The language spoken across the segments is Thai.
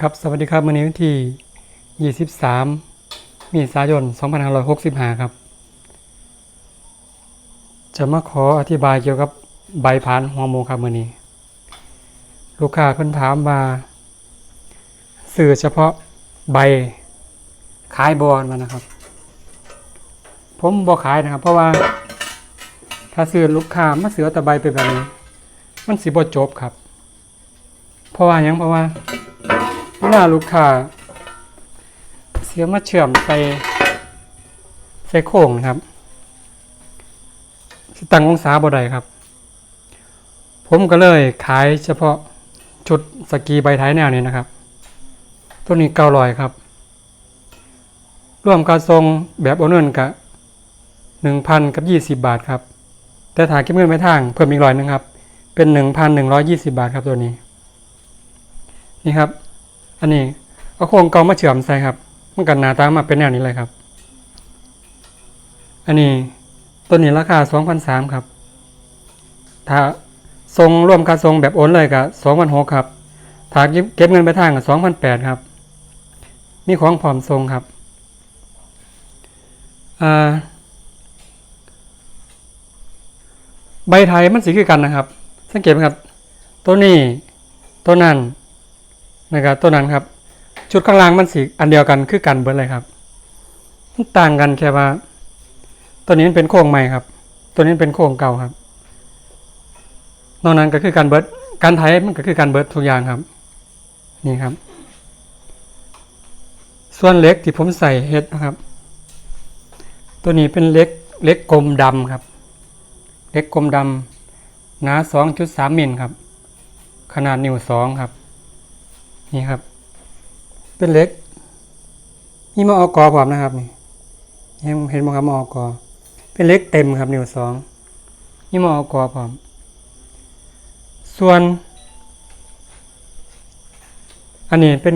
ครับสวัสดีครับวันนี้วันที่ 23 มีสายน 2565 ครับ จะมาขออธิบายเกี่ยวกับใบพานหัวหมูครับมื่อนี้ ลูกค้าเพิ่นถามว่าสื่อเฉพาะใบขายบอลมานะครับ ผมบอขายนะครับ เพราะว่า ถ้าซื้อลูกค้ามาเสือแต่ใบไปแบบนี้ มันสิบ่จบครับ เพราะว่ายังเพราะว่า เวลาลูกค้าเสียมาเชื่อมใส่ใส่โค้งครับสิตั้งองศาบ่ได้ครับ ผมก็เลยขายเฉพาะชุดสกีใบท้ายแนวนี้นะครับ ตัวนี้เก้าร้อยครับร่วมการทรงแบบโอเงินกับหนึ่งพันกับยี่สิบบาทครับ แต่ถ่ายเก็บเงินไม่ทางเพิ่มอีกร้อยหนึงครับ เป็นหนึ่งพันหนึ่งร้อยยี่สิบาทครับตัวนี้ นี่ครับ อันนี้เอาโครงเกามาเชื่อมใส่ครับมันกันหนาตามาเป็นแนวนี้เลยครับ อันนี้ตัวนี้ราคา2,003ครับ ถ้าทรงร่วมการทรงแบบโอนเลยกับ2,006ครับ ถ้าเก็บเงินไปทางกับ2,008ครับ มีของพร้อมทรงครับใบไทยมันสีคือกันนะครับ สังเกตไหมครับ ตัวนี้ ตัวนั้น นะครับตัวนั้นครับ ชุดข้างล่างมันสีอันเดียวกันคือกันเบิดเลยครับมันต่างกันแค่ว่า ตัวนี้เป็นโครงใหม่ครับ ตัวนี้เป็นโครงเก่าครับ นอกนั้นก็คือการเบิดการไทยมันก็คือการเบิดทุกอย่างครับ นี่ครับ ส่วนเล็กที่ผมใส่เฮ็ดนะครับ ตัวนี้เป็นเล็กเล็กกลมดำครับ เล็กกลมดำหนา 2.3มิลครับ ขนาดนิ้วสองครับ นี่ครับ เป็นเหล็กมีมออกอพร้อมนะครับนี่เห็นเห็นไหมครับมออกอเป็นเล็กเต็มครับนิ้วสองมีมออกอพร้อมส่วน อันนี้เป็น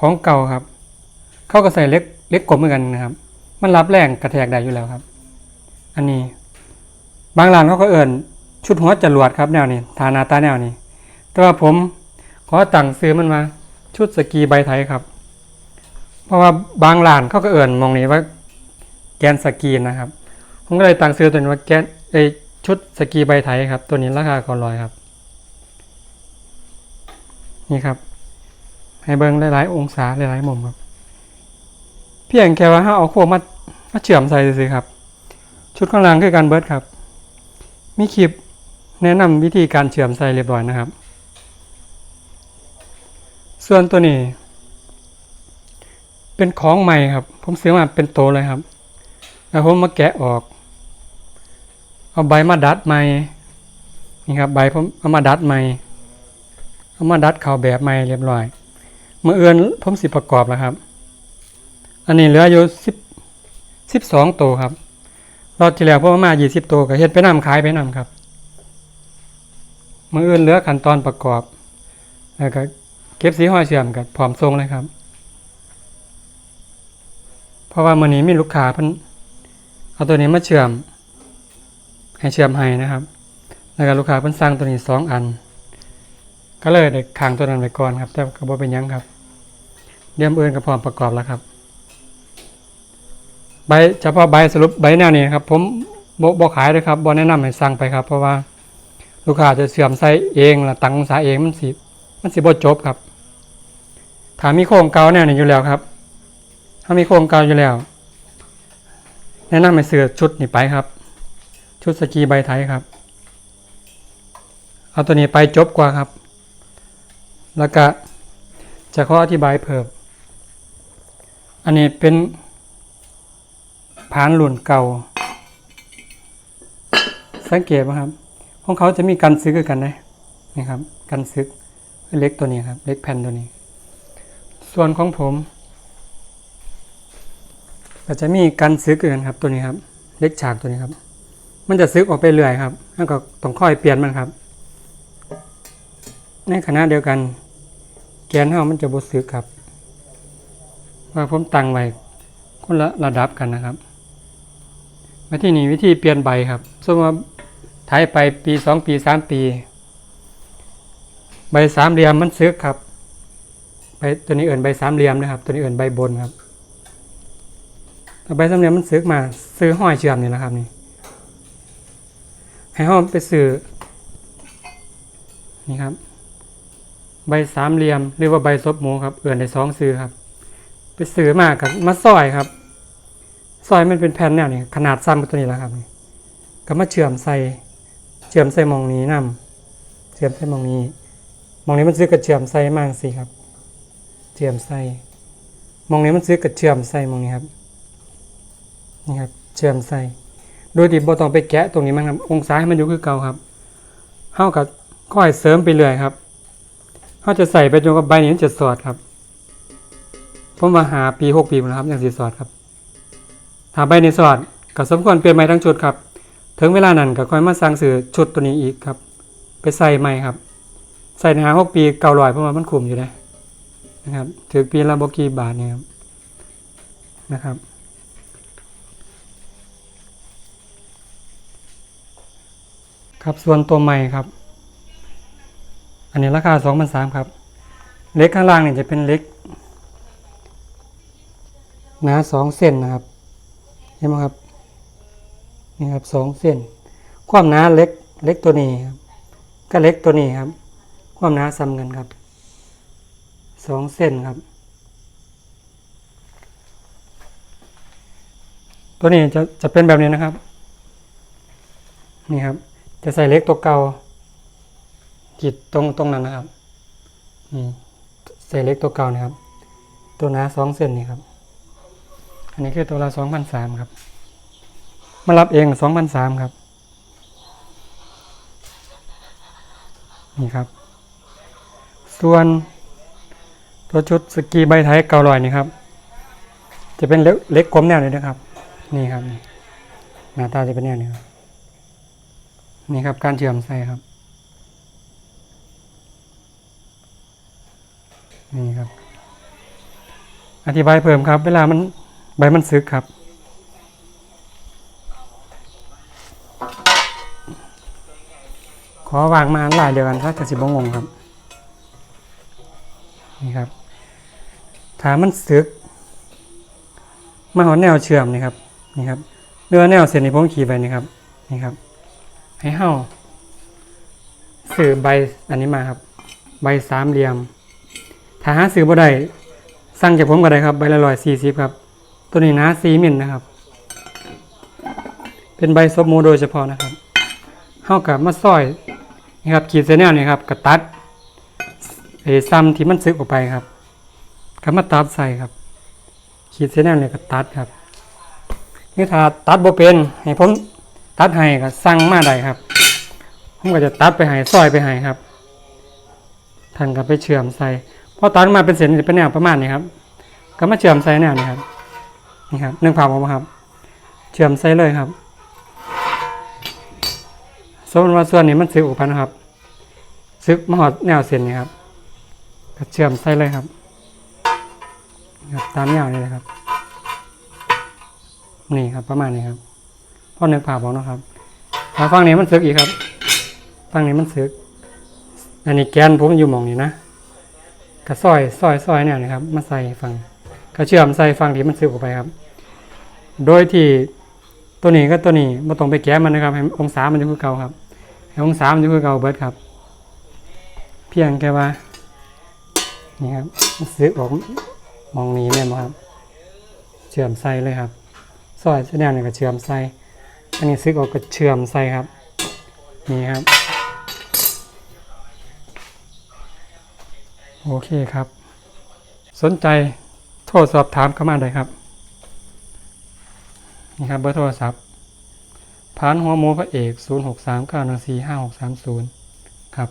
ของเก่าครับ เขาก็ใส่เล็กเล็กกลมเหมือนกันนะครับ มันรับแรงกระแทกได้อยู่แล้วครับ อันนี้ บางร้านเขาก็เอิ่นชุดหัวจรวดครับแนวนี้ฐานาตาแนวนี้ แต่ว่าผม ขอตั้งซื้อมันมา ชุดสกีใบไทยครับ เพราะว่าบางร้านเขาก็เอิ่นมองนี้ว่า แกนสกีนะครับ ผมก็เลยตั้งซื้อตัวนี้ว่าแกนไอชุดสกีใบไทยครับ ตัวนี้ราคาก่อนลอยครับ นี่ครับ ให้เบิ้งหลายๆองศาหลายๆมุมครับ เพียงแค่ว่าถ้าเอาโค้งมามาเชื่อมใส่สิครับ ชุดข้างล่างคือการเบิร์ดครับ มีคลิปแนะนำวิธีการเชื่อมใส่เรียบร้อยนะครับ ส่วนตัวนี้ เป็นของใหม่ครับ ผมซื้อมาเป็นโตเลยครับ แล้วผมมาแกะออก เอาใบมาดัดใหม่ นี่ครับ ใบผมเอามาดัดใหม่ เอามาดัดเข่าแบบใหม่เรียบร้อยเมื่อเอือนผมสิประกอบแล้วครับ อันนี้เหลืออยู่สิบสิบสองตัวครับ รอบที่แล้วผมเอามายี่สิบตัวก็เฮ็ดไปนำขายไปนำครับเมื่อเอือนเหลือขั้นตอนประกอบแล้วก็ ก็บสีห้อยเชื่อมกับพร้อมทรงเลยครับ เพราะว่ามื่อนี้มีลูกค้าเพิ่นเอาตัวนี้มาเชื่อม ให้เชื่อมให้นะครับ แล้วก็ลูกค้าเพิ่นสั่งตัวนี้สองอัน ก็เลยได้ค้างตัวนั้นไว้ก่อนครับ แต่ก็บ่เป็นยังครับ เดี๋ยวอื่นก็พร้อมประกอบแล้วครับ ใบเฉพาะใบสรุปใบแนวนี้ครับ ผมบ่บ่ขายเลยครับบ่แนะนำให้สั่งไปครับ เพราะว่าลูกค้าจะเชื่อมใส่เองละตั้งองศาเองมันสิมันสิบ่จบครับ ถ้ามีโครงเก่าแนวนี้อยู่แล้วครับ ถ้ามีโครงเก่าอยู่แล้ว แนะนำให้ซื้อชุดนี้ไปครับ ชุดสกีใบไทยครับ เอาตัวนี้ไปจบกว่าครับ แล้วก็จะขออธิบายเพิ่ม อันนี้เป็นผานหลุนเก่า สังเกตไหมครับของเขาจะมีกันซึกกันนะนี่ครับ กันซึกเล็กตัวนี้ครับ เล็กแผ่นตัวนี้ ส่วนของผมก็จะมีกันซึกกันครับตัวนี้ครับ เล็กฉากตัวนี้ครับ มันจะซึกออกไปเรื่อยครับแล้วก็ต้องค่อยเปลี่ยนมันครับ ในขณะเดียวกัน แกนเฮามันจะบดซึกครับว่าผมตั้งไว้คนละระดับกันนะครับมาที่นี่วิธีเปลี่ยนใบครับสมมติว่าไถไปปีสองปีสามปี ใบสามเหลี่ยมมันซึกครับ ตัวนี้เอินใบสามเหลี่ยมนะครับ ตัวนี้เอินใบบนครับใบสามเหลี่ยมมันซื้อมาซื้อห้อยเชื่อมนี่แหละครับนี่ให้ห้องไปซื้อนี่ครับ ใบสามเหลี่ยมหรือว่าใบซบหมูครับ เอื่นในสองซื้อครับ ไปซื้อมากับมาซอยครับซอยมันเป็นแผ่นแนวนี้ขนาดซ้ำกับตัวนี้แล้วครับนี่ก็มาเชื่อมใส่เชื่อมใส่มองนี้นํเชื่อมใส่มองนี้มองนี้มันซื้อกับเชื่อมใส่มากสิครับ เชื่อมใส่มองนี้มันซื้อกับเชื่อมใส่มองนี้ครับนี่ครับเชื่อมใส่โดยที่บ่ต้องไปแกะตรงนี้มันครับองศาให้มันอยู่คือเก่าครับเฮากับค่อยเสริมไปเรื่อยครับเฮาจะใส่ไปจนกับใบนี้มันจะสอดครับผมมาหาปีหกปีมาแล้วครับอย่างสีสอดครับถ้าใบในสอดก็สมควรเปลี่ยนใหม่ทั้งชุดครับถึงเวลานั้นก็ค่อยมาสั่งซื้อชุดตัวนี้อีกครับ ไปใส่ใหม่ครับ ใส่ในหาหกปีเก่าลอยเพราะว่ามันคุมอยู่นะ นะครับถือปีละบกี่บาทเนี่ยครับนะครับครับส่วนตัวใหม่ครับ อันนี้ราคาสองพันสามครับ เล็กข้างล่างเนี่ยจะเป็นเล็กหนาสองเส้นนะครับ เห็นไหมครับ นี่ครับสองเส้น ความหนาเล็กเล็กตัวนี้ครับก็เล็กตัวนี้ครับ ความหนาซ้ำกันครับ สองเส้นครับ ตัวนี้จะจะเป็นแบบนี้นะครับ นี่ครับ จะใส่เล็กตัวเก่าจิตตรงตรงนั้นนะครับนี่ใส่เล็กตัวเก่านะครับ ตัวหนาสองเส้นนี่ครับ อันนี้คือตัวละสองพันสามครับมารับเองสองพันสามครับ นี่ครับ ส่วน ตัวชุดสกีใบไทยเกาลอยนี่ครับ จะเป็นเล็กกลมแนวนี้นะครับ นี่ครับนี่หน้าตาจะเป็นแนวนี้ครับนี่ครับ การเชื่อมใส่ครับ นี่ครับ อธิบายเพิ่มครับ เวลามันใบมันซึกครับขอวางมาหลายเดียวกันถ้ากระสิบงงครับ นี่ครับ ถ้ามันซึก มาหอแนวเชื่อมนี่ครับนี่ครับเรือแนวเส้นนี้ผมขีดไปนี่ครับนี่ครับ ให้เฮาสื่อใบอันนี้มาครับ ใบสามเหลี่ยม ถ้าหาซื้อบ่ได้สั่งจากผมก็ได้ครับใบละร้อยสี่สิบครับ ตัวนี้นะซีมิลนะครับ เป็นใบซบหมูโดยเฉพาะนะครับเฮากับมาซอยนี่ครับขีดเส้นแนวนี่ครับกระตัดไอ้ซ้ำที่มันซึกออกไปครับ ก็มาตัดใส่ครับ ขีดเส้นแนวนี่ก็ตัดครับนี่ถ้าตัดบ่เป็นให้ผมตัดให้ก็สั่งมาได้ครับ ผมก็จะตัดไปให้ซอยไปให้ครับท่านก็ไปเชื่อมใส่พอตัดมาเป็นเส้นจะเป็นแนวประมาณนี้ครับ ก็มาเชื่อมใส่แนวนี้ครับนี่ครับนึ่งผ่าออกมาครับ เชื่อมใส่เลยครับสมมติว่าส่วนนี้มันซึกออกไปนะครับ ซึกมาหอดแนวเส้นนี้ครับก็เชื่อมใส่เลยครับ ครับ ตามแนวนี้เลยครับ นี่ครับประมาณนี้ครับพ่อเนึกผ่าออกนะครับถ้าฟังนี้มันซึกอีกครับฟังนี้มันซึก อันนี้แกนผมอยู่มองนี้นะกระซอยซอยซอยเนี่ยนะครับ มาใส่ฟังกระเชื่อมใส่ฟังที่มันซึกออกไปครับ โดยที่ตัวนี้ก็ตัวนี้ไม่ต้องไปแก้มันนะครับให้องศามันอยู่คือเก่าครับให้องศามันอยู่คือเก่าเบิร์ดครับ เพียงแค่ว่านี่ครับซึกออก มองนี้เนี่ยครับ เชื่อมใส่เลยครับซอยแสดงนี่ก็เชื่อมใส่อันนี้ซึกออกก็เชื่อมใส่ครับ นี่ครับ โอเคครับ สนใจโทรสอบถามเข้ามาได้ครับ นี่ครับเบอร์โทรศัพท์พานหัวโมพระเอก 0 6 3 9 1 4 5 6 3 0 ครับ